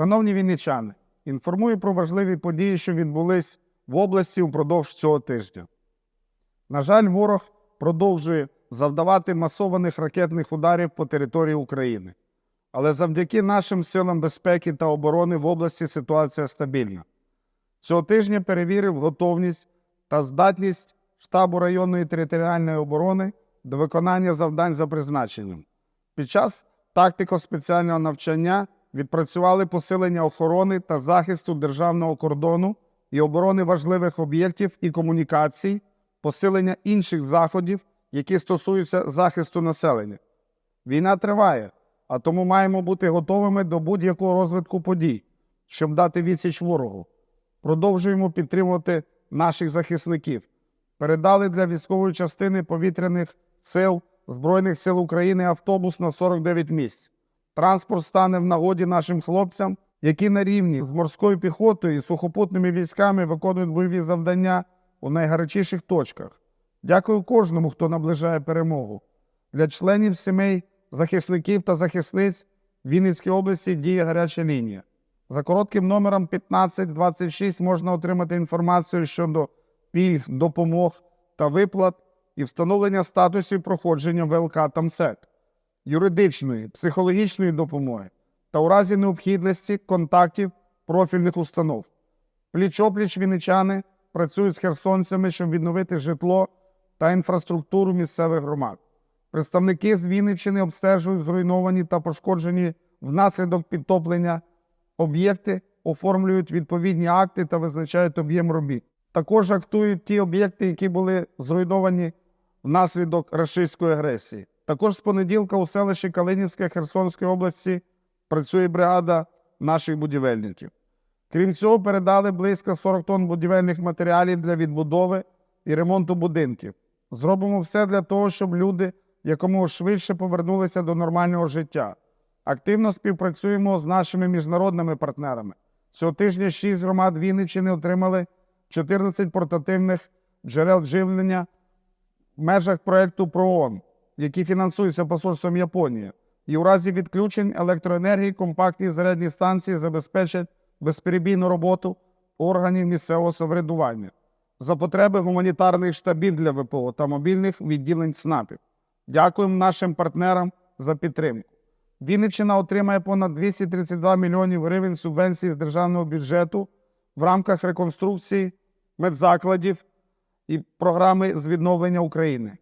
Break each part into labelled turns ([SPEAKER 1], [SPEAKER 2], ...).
[SPEAKER 1] Шановні вінничани, інформую про важливі події, що відбулись в області упродовж цього тижня. На жаль, ворог продовжує завдавати масованих ракетних ударів по території України. Але завдяки нашим силам безпеки та оборони в області ситуація стабільна. Цього тижня перевірив готовність та здатність штабу районної територіальної оборони до виконання завдань за призначенням. Під час тактико-спеціального навчання відпрацювали посилення охорони та захисту державного кордону і оборони важливих об'єктів і комунікацій, посилення інших заходів, які стосуються захисту населення. Війна триває, а тому маємо бути готовими до будь-якого розвитку подій, щоб дати відсіч ворогу. Продовжуємо підтримувати наших захисників. Передали для військової частини повітряних сил Збройних сил України автобус на 49 місць. Транспорт стане в нагоді нашим хлопцям, які на рівні з морською піхотою і сухопутними військами виконують бойові завдання у найгарячіших точках. Дякую кожному, хто наближає перемогу. Для членів сімей, захисників та захисниць Вінницької області діє гаряча лінія. За коротким номером 1526 можна отримати інформацію щодо пільг, допомог та виплат і встановлення статусів проходження ВЛК та МСЕК, юридичної, психологічної допомоги та у разі необхідності контактів профільних установ. Пліч-опліч вінничани працюють з херсонцями, щоб відновити житло та інфраструктуру місцевих громад. Представники з Вінниччини обстежують зруйновані та пошкоджені внаслідок підтоплення об'єкти, оформлюють відповідні акти та визначають об'єм робіт. Також актують ті об'єкти, які були зруйновані внаслідок рашистської агресії. Також з понеділка у селищі Калинівське Херсонської області працює бригада наших будівельників. Крім цього, передали близько 40 тонн будівельних матеріалів для відбудови і ремонту будинків. Зробимо все для того, щоб люди якомога швидше повернулися до нормального життя. Активно співпрацюємо з нашими міжнародними партнерами. Цього тижня 6 громад Вінниччини отримали 14 портативних джерел живлення в межах проєкту ПРООН, які фінансуються посольством Японії. І у разі відключень електроенергії компактні зарядні станції забезпечать безперебійну роботу органів місцевого самоврядування за потреби гуманітарних штабів для ВПО та мобільних відділень СНАПів. Дякуємо нашим партнерам за підтримку. Вінниччина отримає понад 232 мільйонів гривень субвенцій з державного бюджету в рамках реконструкції медзакладів і програми з відновлення України.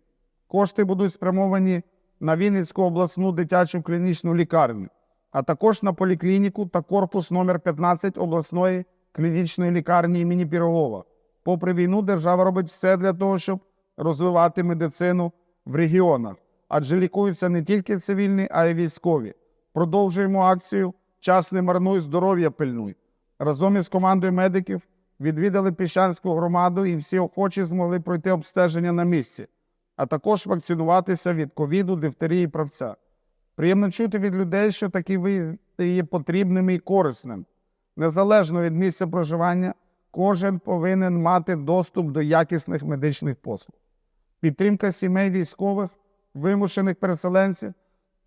[SPEAKER 1] Кошти будуть спрямовані на Вінницьку обласну дитячу клінічну лікарню, а також на поліклініку та корпус номер 15 обласної клінічної лікарні імені Пірогова. Попри війну, держава робить все для того, щоб розвивати медицину в регіонах, адже лікуються не тільки цивільні, а й військові. Продовжуємо акцію Час не марнуй, здоров'я пильнуй. Разом із командою медиків відвідали Піщанську громаду і всі охочі змогли пройти обстеження на місці, а також вакцинуватися від ковіду, дифтерії і правця. Приємно чути від людей, що такі виїзди є потрібними і корисним. Незалежно від місця проживання, кожен повинен мати доступ до якісних медичних послуг. Підтримка сімей військових, вимушених переселенців,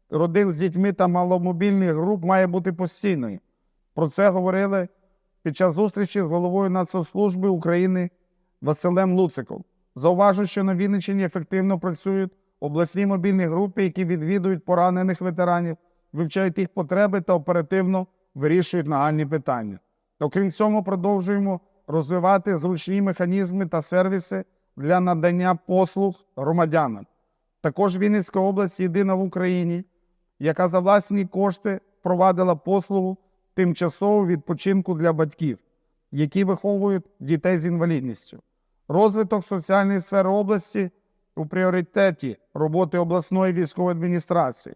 [SPEAKER 1] родин з дітьми та маломобільних груп має бути постійною. Про це говорили під час зустрічі з головою Нацслужби України Василем Луциком. Зауважу, що на Вінниччині ефективно працюють обласні мобільні групи, які відвідують поранених ветеранів, вивчають їх потреби та оперативно вирішують нагальні питання. Окрім цього, продовжуємо розвивати зручні механізми та сервіси для надання послуг громадянам. Також Вінницька область єдина в Україні, яка за власні кошти впровадила послугу тимчасового відпочинку для батьків, які виховують дітей з інвалідністю. Розвиток соціальної сфери області у пріоритеті роботи обласної військової адміністрації.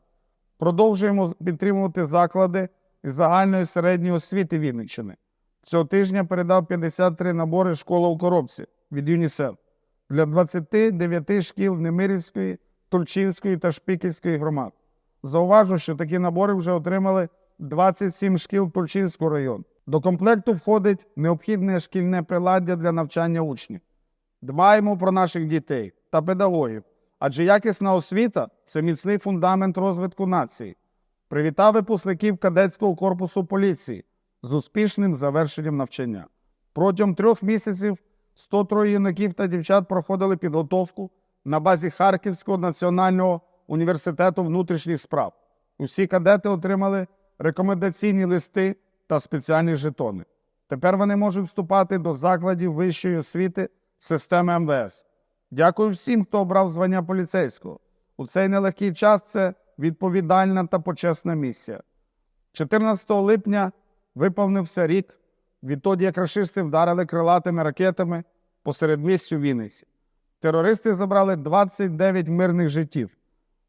[SPEAKER 1] Продовжуємо підтримувати заклади із загальної середньої освіти Вінниччини. Цього тижня передав 53 набори школа у коробці від ЮНІСЕФ для 29 шкіл Немирівської, Турчинської та Шпиківської громад. Зауважу, що такі набори вже отримали 27 шкіл Турчинського району. До комплекту входить необхідне шкільне приладдя для навчання учнів. Дбаємо про наших дітей та педагогів, адже якісна освіта це міцний фундамент розвитку нації. Привітав випускників кадетського корпусу поліції з успішним завершенням навчання. Протягом трьох місяців 103 юнаків та дівчат проходили підготовку на базі Харківського національного університету внутрішніх справ. Усі кадети отримали рекомендаційні листи та спеціальні жетони. Тепер вони можуть вступати до закладів вищої освіти системи МВС. Дякую всім, хто обрав звання поліцейського. У цей нелегкий час це відповідальна та почесна місія. 14 липня виповнився рік відтоді, як рашисти вдарили крилатими ракетами по середмістю Вінниці. Терористи забрали 29 мирних життів,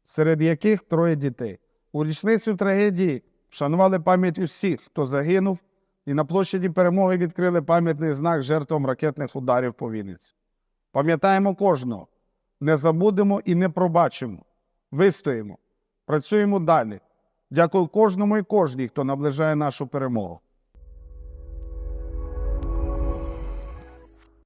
[SPEAKER 1] серед яких троє дітей. У річницю трагедії вшанували пам'ять усіх, хто загинув, і на площаді перемоги відкрили пам'ятний знак жертвам ракетних ударів по Вінниці. Пам'ятаємо кожного, не забудемо і не пробачимо. Вистоїмо, працюємо далі. Дякую кожному і кожній, хто наближає нашу перемогу.